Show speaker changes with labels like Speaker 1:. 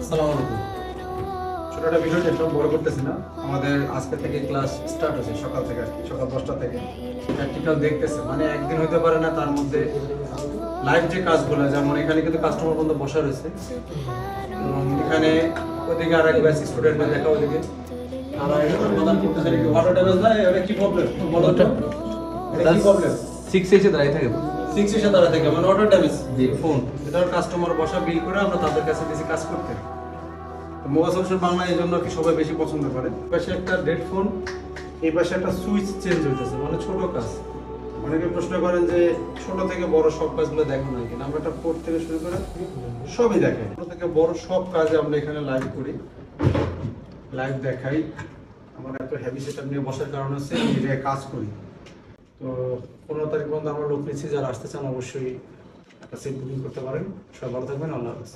Speaker 1: আসসালামু আলাইকুম ছোটটা ভিডিও একদম বড় করতেছি না। আমাদের আজকে থেকে ক্লাস স্টার্ট হয়েছে সকাল থেকে আর কি সকাল দশটা থেকে। প্র্যাকটিক্যাল দেখতেছে মানে একদিন হতে পারে না তার মধ্যে লাইভ যে কাজগুলো যেমন এখানে কিন্তু কাস্টমার বন্ধু বসা রয়েছে। এবং এখানে ওদিকে আর এক ব্যাচ স্টুডেন্টরা দেখা ওদিকে। আমরা এটা সমাধান করতেছে ড্যামেজ না? এটা কি প্রবলেম বলো তো। এটা কি প্রবলেম
Speaker 2: সিক্স এসে দাঁড়িয়ে থাকে।
Speaker 1: সিক্স এসে তারা থেকে মানে ওয়াটার ড্যামেজ ফোন এটা কাস্টমার বসা বিল করে আমরা তাদের কাছে বেশি কাজ করতে মোবাইল সলিউশন বাংলা এই জন্য কি সবাই বেশি পছন্দ করে? পাশে একটা ডেড ফোন এই পাশে একটা সুইচ চেঞ্জ হইতেছে মানে ছোট কাজ। অনেকে প্রশ্ন করেন যে ছোট থেকে বড় সব কাজগুলো দেখো না কিনা? আমরা একটা পোর্ট থেকে শুরু করে সবই দেখাই। ছোট থেকে বড় সব কাজ আমরা এখানে লাইভ করি। লাইভ দেখাই। আমার এত হেভি সেটআপ নিয়ে বসার কারণ হচ্ছে কাজ করি। তো পনেরো তারিখ পর্যন্ত আমরা লোক নিচ্ছি, যারা আসতে চান অবশ্যই একটা সিট বুকিং করতে পারেন। সবাই ভালো থাকবেন, আল্লাহ হাফেজ।